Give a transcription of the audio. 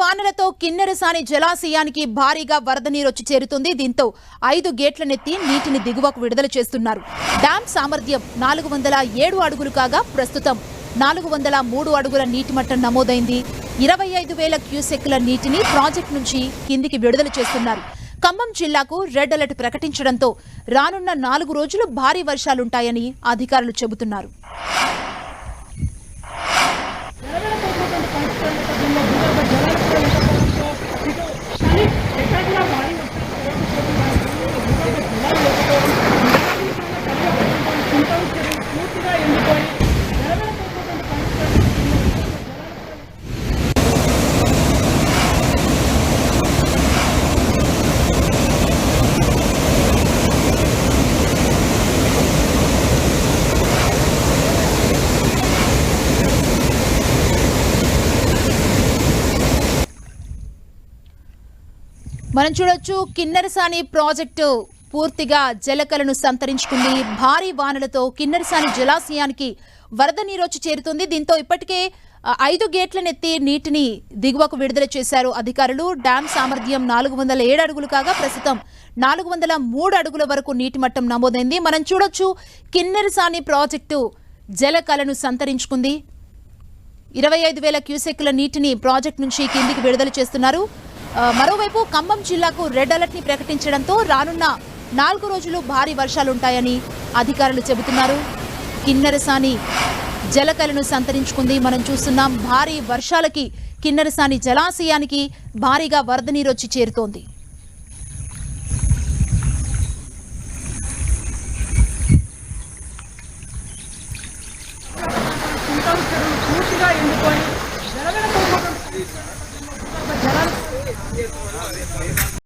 వానలతో కిన్నెరసాని జలాశయానికి భారీగా వరద నీరు వచ్చి చేరుతుంది. దీంతో ఐదు గేట్లనెత్తి నీటిని దిగువకు విడుదల చేస్తున్నారు. డ్యాం సామర్థ్యం నాలుగు వందల ఏడు అడుగులు కాగా ప్రస్తుతం నాలుగు వందల మూడు అడుగుల నీటి మట్టం నమోదైంది. ఇరవై ఐదు వేల క్యూసెక్ల నీటిని ప్రాజెక్టు నుంచి కిందికి విడుదల చేస్తున్నారు. ఖమ్మం జిల్లాకు రెడ్ అలర్ట్ ప్రకటించడంతో రానున్న నాలుగు రోజులు భారీ వర్షాలుంటాయని అధికారులు చెబుతున్నారు. మనం చూడొచ్చు కిన్నెరసాని ప్రాజెక్టు పూర్తిగా జలకలను సంతరించుకుంది. భారీ వానలతో కిన్నెరసాని జలాశయానికి వరద నీరు చేరుతుంది. దీంతో ఇప్పటికే ఐదు గేట్లనెత్తి నీటిని దిగువకు విడుదల చేశారు అధికారులు. డ్యాం సామర్థ్యం నాలుగు వందల ఏడు అడుగులు కాగా ప్రస్తుతం నాలుగు వందల మూడు అడుగుల వరకు నీటి మట్టం నమోదైంది. మనం చూడొచ్చు కిన్నెరసాని ప్రాజెక్టు జలకలను సంతరించుకుంది. ఇరవై ఐదు వేల క్యూసెక్ల నీటిని ప్రాజెక్ట్ నుంచి కిందికి విడుదల చేస్తున్నారు. మరోవైపు ఖమ్మం జిల్లాకు రెడ్ అలర్ట్ని ప్రకటించడంతో రానున్న నాలుగు రోజులు భారీ వర్షాలుంటాయని అధికారులు చెబుతున్నారు. కిన్నెరసాని జలకలను సంతరించుకుంది. మనం చూస్తున్నాం భారీ వర్షాలకి కిన్నెరసాని జలాశయానికి భారీగా వరద నీరు వచ్చి చేరుతోంది. పూర్తిగా ఎండిపోయి Yeah.